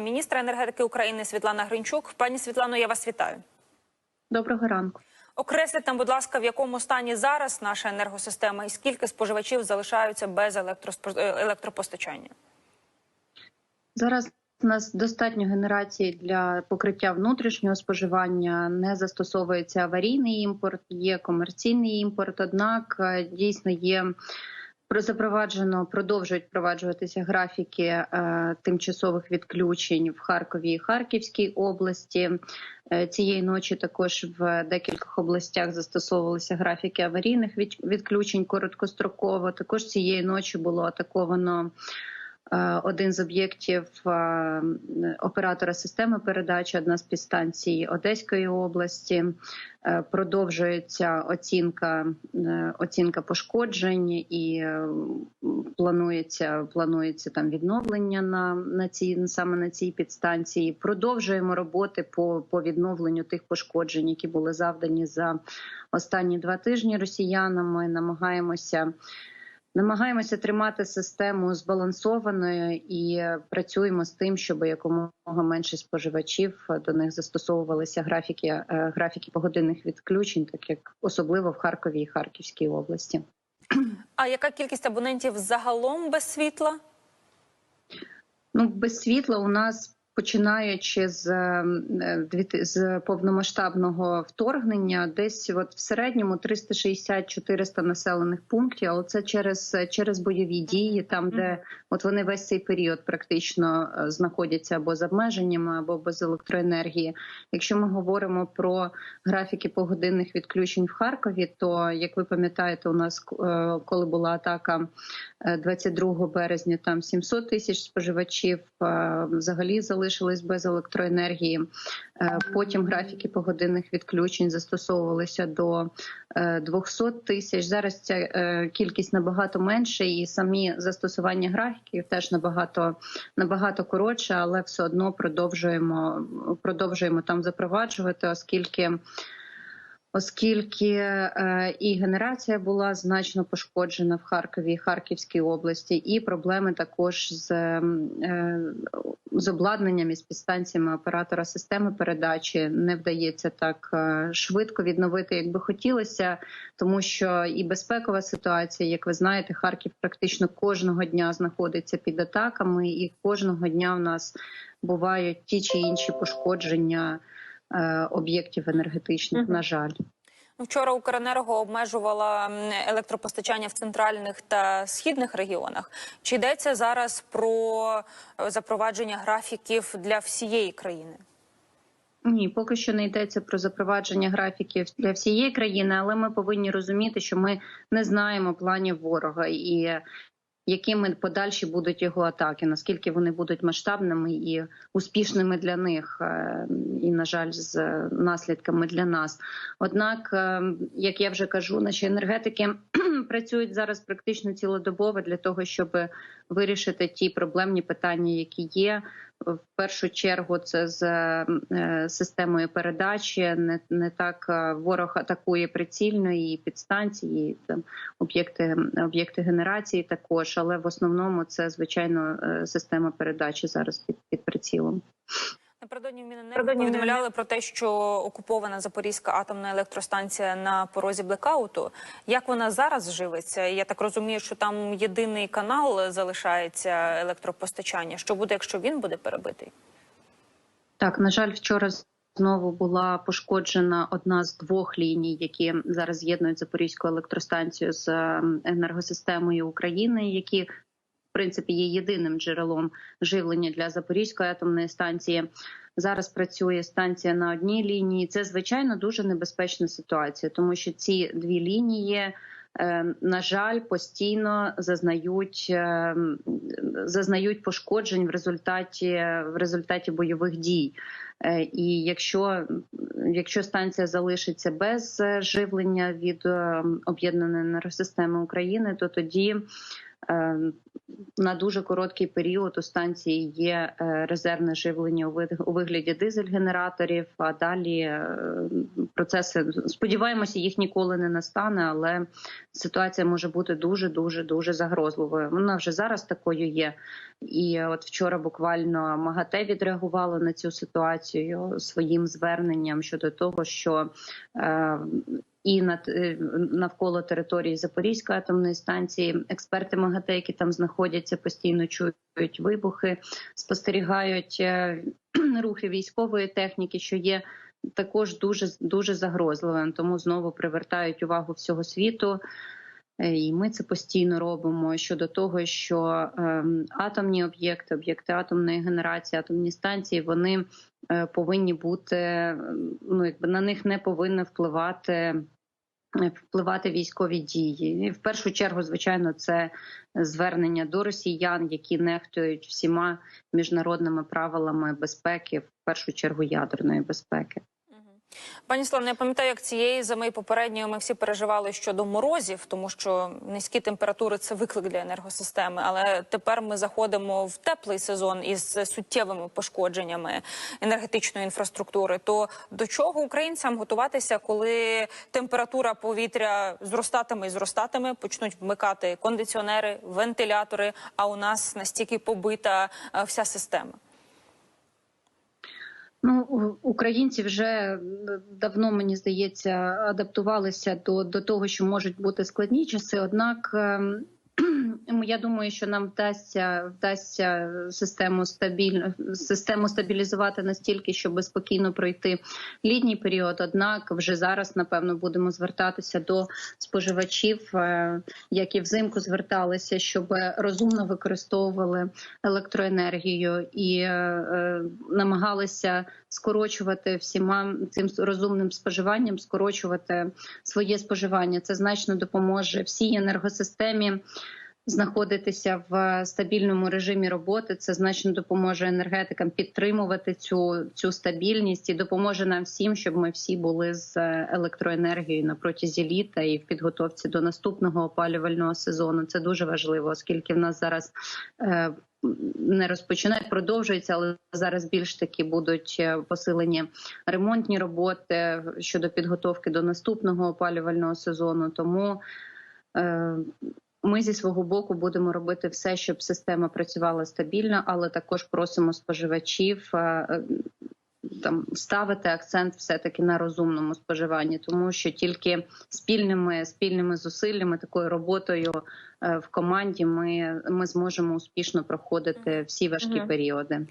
Міністра енергетики України Світлана Гринчук. Пані Світлано, я вас вітаю. Доброго ранку. Окресліть нам, будь ласка, в якому стані зараз наша енергосистема і скільки споживачів залишаються без е, електропостачання? Зараз у нас достатньо генерації для покриття внутрішнього споживання. Не застосовується аварійний імпорт, є комерційний імпорт. Однак е, дійсно є запроваджено, продовжують впроваджуватися графіки е, тимчасових відключень в Харкові і Харківській області. Е, Цієї ночі також в декількох областях застосовувалися графіки аварійних від- відключень короткостроково. Також цієї ночі було атаковано. Е, Один з об'єктів е, оператора системи передачі, одна з підстанцій Одеської області. Е, Продовжується оцінка оцінка пошкоджень і планується планується там відновлення на, на цій саме на цій підстанції. Продовжуємо роботи по, по відновленню тих пошкоджень, які були завдані за останні два тижні росіянами. Намагаємося. Намагаємося тримати систему збалансованою і працюємо з тим, щоб якомога менше споживачів до них застосовувалися графіки е, графіки погодинних відключень, так як особливо в Харкові і Харківській області. А яка кількість абонентів загалом без світла? Ну без світла у нас. Починаючи з е, ти- з повномасштабного вторгнення, десь от в середньому 360-400 населених пунктів, але це через через бойові дії, там де от вони весь цей період практично е, знаходяться або з обмеженнями, або без електроенергії. Якщо ми говоримо про графіки погодинних відключень в Харкові, то як ви пам'ятаєте, у нас е, коли була атака е, 22 березня, там 700 тисяч споживачів е, взагалі залишились без електроенергії. Е, Потім графіки погодинних відключень застосовувалися до е, 200 тисяч. Зараз ця е, кількість набагато менше, і самі застосування графіків теж набагато набагато коротше, але все одно продовжуємо продовжуємо там запроваджувати, оскільки. Оскільки е, і генерація була значно пошкоджена в Харкові і Харківській області, і проблеми також з, е, з обладнанням і з підстанціями оператора системи передачі не вдається так е, швидко відновити, як би хотілося, тому що і безпекова ситуація, як ви знаєте, Харків практично кожного дня знаходиться під атаками, і кожного дня в нас бувають ті чи інші пошкодження об'єктів енергетичних. На жаль. Ну, Вчора Укренерго обмежувала електропостачання в центральних та східних регіонах. Чи йдеться зараз про е, запровадження графіків для всієї країни? Ні, поки що не йдеться про запровадження графіків для всієї країни, але ми повинні розуміти, що ми не знаємо планів ворога і якими подальші будуть його атаки, наскільки вони будуть масштабними і успішними для них, е, і на жаль, з наслідками для нас. Однак, е, як я вже кажу, наші енергетики працюють зараз практично цілодобово для того, щоб вирішити ті проблемні питання, які є. В першу чергу це з е, системою передачі. Не, не так е, ворог атакує прицільно і підстанції, і, там об'єкти об'єкти генерації також, але в основному це звичайно е, система передачі зараз під, під прицілом. Напередодні в Міненерго повідомляли про те, що окупована Запорізька атомна електростанція на порозі блекауту. Як вона зараз живиться? Я так розумію, що там єдиний канал залишається електропостачання. Що буде, якщо він буде перебитий? Так, на жаль, вчора знову була пошкоджена одна з двох ліній, які зараз з'єднують Запорізьку електростанцію з е, енергосистемою України, які принципі є єдиним джерелом живлення для Запорізької атомної станції. Зараз працює станція на одній лінії. Це звичайно дуже небезпечна ситуація, тому що ці дві лінії. е, На жаль, постійно зазнають е, зазнають пошкоджень в результаті в результаті бойових дій. Е, І якщо, якщо станція залишиться без живлення від об'єднаної енергосистеми України, то тоді на дуже короткий період у станції є е, резервне живлення у вигляді дизель-генераторів. А далі е, процеси сподіваємося, їх ніколи не настане, але ситуація може бути дуже дуже дуже загрозливою. Вона вже зараз такою є. І от вчора буквально МАГАТЕ відреагувало на цю ситуацію своїм зверненням щодо того, що е, і над е, навколо території Запорізької атомної станції експерти МАГАТЕ, які там знаходяться, постійно чують вибухи, спостерігають е, рухи військової техніки, що є також дуже дуже загрозливим. Тому знову привертають увагу всього світу. Е, І ми це постійно робимо щодо того, що ем, атомні об'єкти, об'єкти атомної генерації, атомні станції, вони е, повинні бути ем, ну якби на них не повинно впливати. е, Впливати військові дії, і в першу чергу, звичайно, це звернення до росіян, які нехтують всіма міжнародними правилами безпеки, в першу чергу ядерної безпеки. Пані Славне, я пам'ятаю, як цієї зими попередньої ми всі переживали щодо морозів, тому що низькі температури це виклик для енергосистеми. Але тепер ми заходимо в теплий сезон із суттєвими пошкодженнями енергетичної інфраструктури. То до чого українцям готуватися, коли температура повітря зростатиме і зростатиме, почнуть вмикати кондиціонери, вентилятори? А у нас настільки побита е, вся система. Ну, українці вже давно, мені здається, адаптувалися до, до того, що можуть бути складні часи. Однак ем, я думаю, що нам вдасться вдасться систему стабільно систему стабілізувати настільки, щоб спокійно пройти літній період. Однак вже зараз, напевно, будемо звертатися до споживачів, е, як і взимку зверталися, щоб розумно використовували електроенергію і е, е, намагалися скорочувати всіма цим розумним споживанням, скорочувати своє споживання. Це значно допоможе всій енергосистемі. Знаходитися в стабільному режимі роботи це значно допоможе енергетикам підтримувати цю цю стабільність і допоможе нам всім, щоб ми всі були з електроенергією на протязі літа і в підготовці до наступного опалювального сезону. Це дуже важливо, оскільки в нас зараз е, не розпочинають, продовжується, але зараз більш таки будуть е, посилені ремонтні роботи щодо підготовки до наступного опалювального сезону. Тому е, ми зі свого боку будемо робити все, щоб система працювала стабільно, але також просимо споживачів е, е, там ставити акцент все таки на розумному споживанні, тому що тільки спільними спільними зусиллями, такою роботою е, в команді, ми, ми зможемо успішно проходити всі важкі періоди.